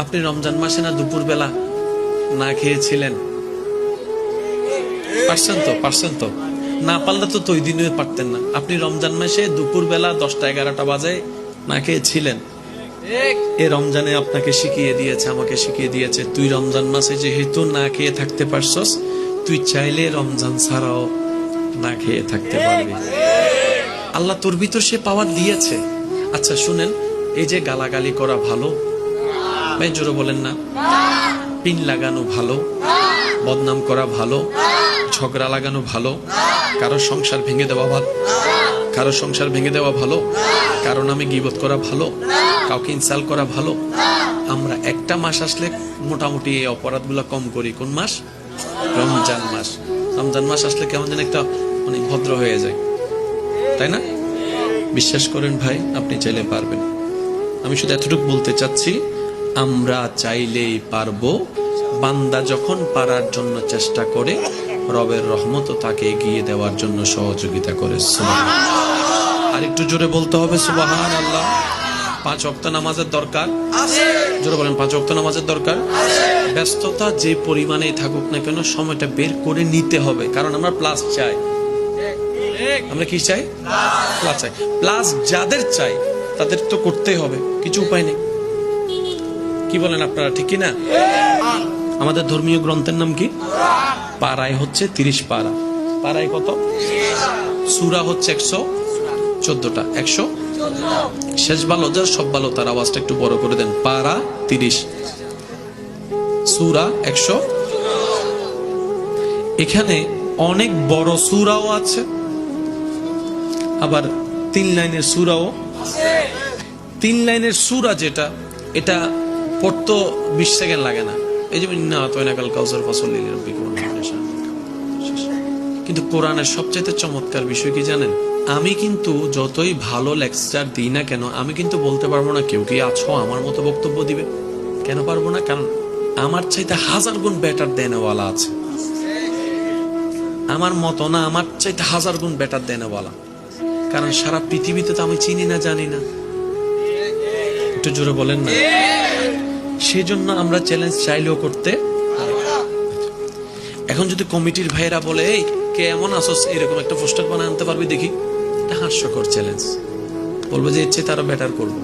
আপনি রমজান মাসে না দুপুরবেলা না খেয়েছিলেন? পারছেন তো পারছেন তো? না পারলে তো তো ওই দিনে পারতেন না। আপনি রমজান মাসে দুপুরবেলা দশটা এগারোটা বাজে না খেয়েছিলেন? এ রমজানে আপনাকে শিখিয়ে দিয়েছে, আমাকে শিখিয়ে দিয়েছে, তুই রমজান মাসে যেহেতু না খেয়ে থাকতে পারছস, তুই চাইলে রমজান ছাড়াও না খেয়ে থাকতে পারবি। আল্লাহ তোর ভিতর সে পাওয়ার দিয়েছে। আচ্ছা শুনেন, এই যে গালাগালি করা ভালো ভাই জোরে বলেন না। পিন লাগানো ভালো, বদনাম করা ভালো, ঝগড়া লাগানো ভালো, কারও সংসার ভেঙে দেওয়া ভালো, কারও সংসার ভেঙে দেওয়া ভালো, কারও নামে গিবত করা ভালো, কাউকে ইনসাল করা ভালো। আমরা একটা মাস আসলে মোটামুটি এই অপরাধগুলো কম করি। কোন মাস? রমজান মাস। রমজান মাস আসলে কেমন যেন একটা মানে ভদ্র হয়ে যায়। তাই না? বিশ্বাস করেন ভাই, আপনি চাইলে পারবেন। আমি শুধু এতটুকু বলতে চাচ্ছি আমরা চাইলেই পারব। বান্দা যখন পারার জন্য চেষ্টা করে রবের রহমত তাকে এগিয়ে দেওয়ার জন্য সহযোগিতা করে। আর একটু জোরে বলতে হবে সুবাহান আল্লাহ পাঁচ অক্ত নামাজের দরকার। জোরে বলেন পাঁচ অক্ত নামাজের দরকার? ব্যস্ততা যে পরিমাণেই থাকুক না কেন সময়টা বের করে নিতে হবে। কারণ আমরা প্লাস চাই। আমরা কি চাই? প্লাস চাই। প্লাস যাদের চাই তাদের তো করতেই হবে। কিছু উপায় নেই। কি বলেন আপনারা, ঠিক কি না আমাদের ধর্মীয় গ্রন্থের নাম কি? পাড়ায় হচ্ছে তিরিশ পাড়া। পাড়ায় কত? সুরা হচ্ছে একশো চোদ্দটা। একশো শেষ ভালো যা সব ভালো তার আওয়াজটা একটু বড় করে দেন। পাড়া তিরিশ। সুরা একশো। এখানে অনেক বড় সুরাও আছে, আবার তিন লাইনের সুরাও। তিন লাইনের সুরা যেটা, এটা পড়তো বিশ সেকেন্ড লাগে না। এই যে না তয়না কাল কাউসার ফসল। কিন্তু কোরআনের সবচেয়ে চমৎকার বিষয় কি জানেন? আমি কিন্তু যতই ভালো লেকচার দিই না কেন, আমি কিন্তু বলতে পারব না কেউ কি আছো আমার মতো বক্তব্য দিবে? কেন পারব না? কারণ আমার চাইতে হাজার গুণ বেটার দেনেওয়ালা আছে। আমার মতো না, আমার চাইতে হাজার গুণ বেটার দেনেওয়ালা। কারণ সারা পৃথিবীতে তো আমি চিনি না, জানি না। একটু জোরে বলেন না। সেজন্য আমরা চ্যালেঞ্জ চাইলেও করতে এখন যদি কমিটির ভাইয়েরা বলে, এই, কে এমন আসস, এরকম একটা পোস্টার বানায় আনতে পারবি দেখি? এটা হাস্যকর চ্যালেঞ্জ বলব যে ইচ্ছে তারা বেটার করব।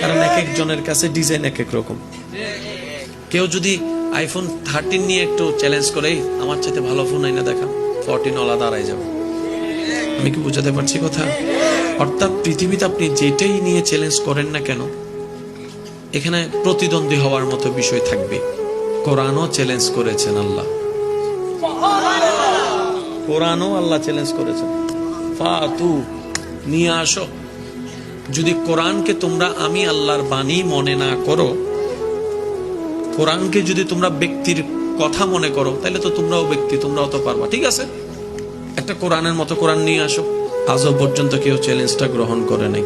কারণ এক একজনের কাছে ডিজাইন এক এক রকম। কেউ যদি আইফোন থার্টিন নিয়ে একটু চ্যালেঞ্জ করে আমার চাইতে ভালো ফোন আইনা দেখা ফোরটিন ওলা দাঁড়ায় যাবে। আমি কি বুঝাতে পারছি কথা? অর্থাৎ পৃথিবীতে আপনি যেটাই নিয়ে চ্যালেঞ্জ করেন না কেন এখানে প্রতিদ্বন্দ্বী হওয়ার মতো বিষয় থাকবে। কোরআনও চ্যালেঞ্জ করেছেন আল্লাহ। কোরআনও আল্লাহ চ্যালেঞ্জ করেছেন। ফাতু, নিয়ে আসো। যদি কোরআনকে তোমরা আমি আল্লাহর বাণী মনে না করো, কোরআনকে যদি তোমরা ব্যক্তির কথা মনে করো, তাহলে তো তোমরাও ব্যক্তি, তোমরাও তো পারবা, ঠিক আছে? একটা কোরআনের মতো কোরআন নিয়ে আসো। আজও পর্যন্ত কেউ চ্যালেঞ্জটা গ্রহণ করে নাই।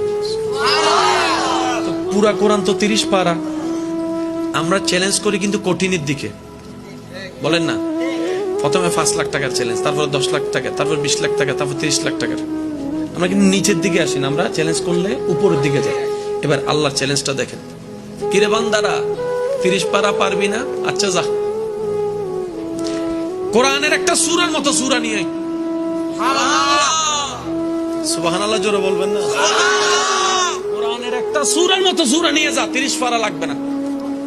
পুরা কোরআন তো তিরিশ পারা। আমরা চ্যালেঞ্জ করি কিন্তু কঠিনের দিকে। বলেন না? প্রথমে পাঁচ লাখ টাকার চ্যালেঞ্জ তারপর দশ লাখ টাকা তারপর বিশ লাখ টাকা তারপর তিরিশ লাখ টাকার। আমরা কিন্তু নিচের দিকে আসি না আমরা চ্যালেঞ্জ করলে উপরের দিকে যাই। এবার আল্লাহর চ্যালেঞ্জটা দেখেন। কিরে বান্দারা তিরিশ পারা পারবি না? আচ্ছা যা। কোরআনের একটা সুরার মতো সুরা নিয়ে সুবাহান আল্লাহ জোরে বলবেন না? একটা সুরার মতো সুরা নিয়ে যা, তিরিশ পারা লাগবে না।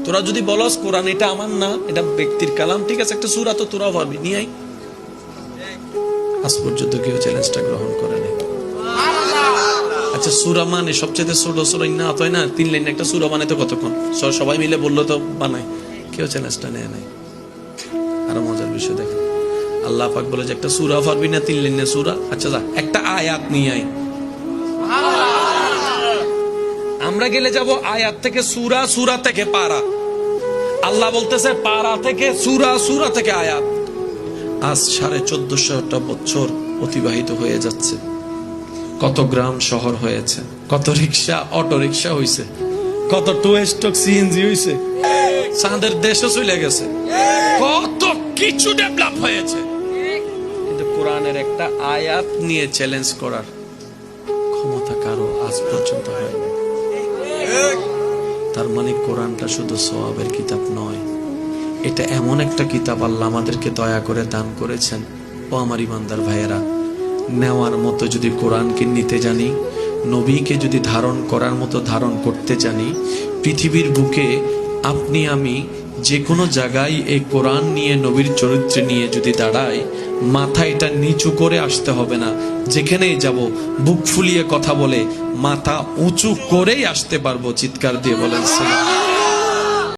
তোরা যদি বলস, কোরআন এটা আমার না, এটা ব্যক্তির কালাম, ঠিক আছে, একটা সুরা তো তোরাও পারবি নিয়ে আই আজ পর্যন্ত কেউ চ্যালেঞ্জটা গ্রহণ করে নাই। আচ্ছা সুরা মানে সবচেয়ে ছোট সুরা না হয় না? তিন লাইন একটা সুরা বানাইতে কতক্ষণ? স- সবাই মিলে বলল তো বানায়। কেউ চ্যালেঞ্জটা নেয় নাই। আরও মজার বিষয় দেখেন। আল্লাহ পাক বলে যে একটা সুরা পারবি না, তিন লাইনের সুরা। আচ্ছা যা, একটা আয়াত নিয়ে আই আমরা গেলে যাব আয়াত থেকে সুরা সুরা থেকে পারা। আল্লাহ বলতেছে, পারা থেকে সুরা সুরা থেকে আয়াত। আজ সাড়ে চোদ্দশোটা বছর অতিবাহিত হয়ে যাচ্ছে। কত গ্রাম শহর হয়েছে, কত রিক্সা, অটো রিক্সা হয়েছে কত টু স্টক সিএনজি হয়েছে চাঁদের দেশও চলে গেছে। কত কিছু ডেভেলপ হয়েছে। কিন্তু কোরআনের একটা আয়াত নিয়ে চ্যালেঞ্জ করার ক্ষমতা কারও আজ পর্যন্ত হয়নি তার মানে কোরআনটা শুধু সোয়াবের কিতাব নয়। এটা এমন একটা কিতাব আল্লাহ আমাদেরকে দয়া করে দান করেছেন। ও আমার ইমানদার ভাইয়েরা, নেওয়ার মতো যদি কোরআনকে নিতে জানি, নবীকে যদি ধারণ করার মতো ধারণ করতে জানি, পৃথিবীর বুকে আপনি আমি যে কোনো জায়গায় এই কোরআন নিয়ে, নবীর চরিত্র নিয়ে যদি দাঁড়ায়, মাথা এটা নিচু করে আসতে হবে না যেখানেই যাব, বুক ফুলিয়ে কথা বলে, মাথা উঁচু করেই আসতে পারব, চিৎকার দিয়ে বলেন।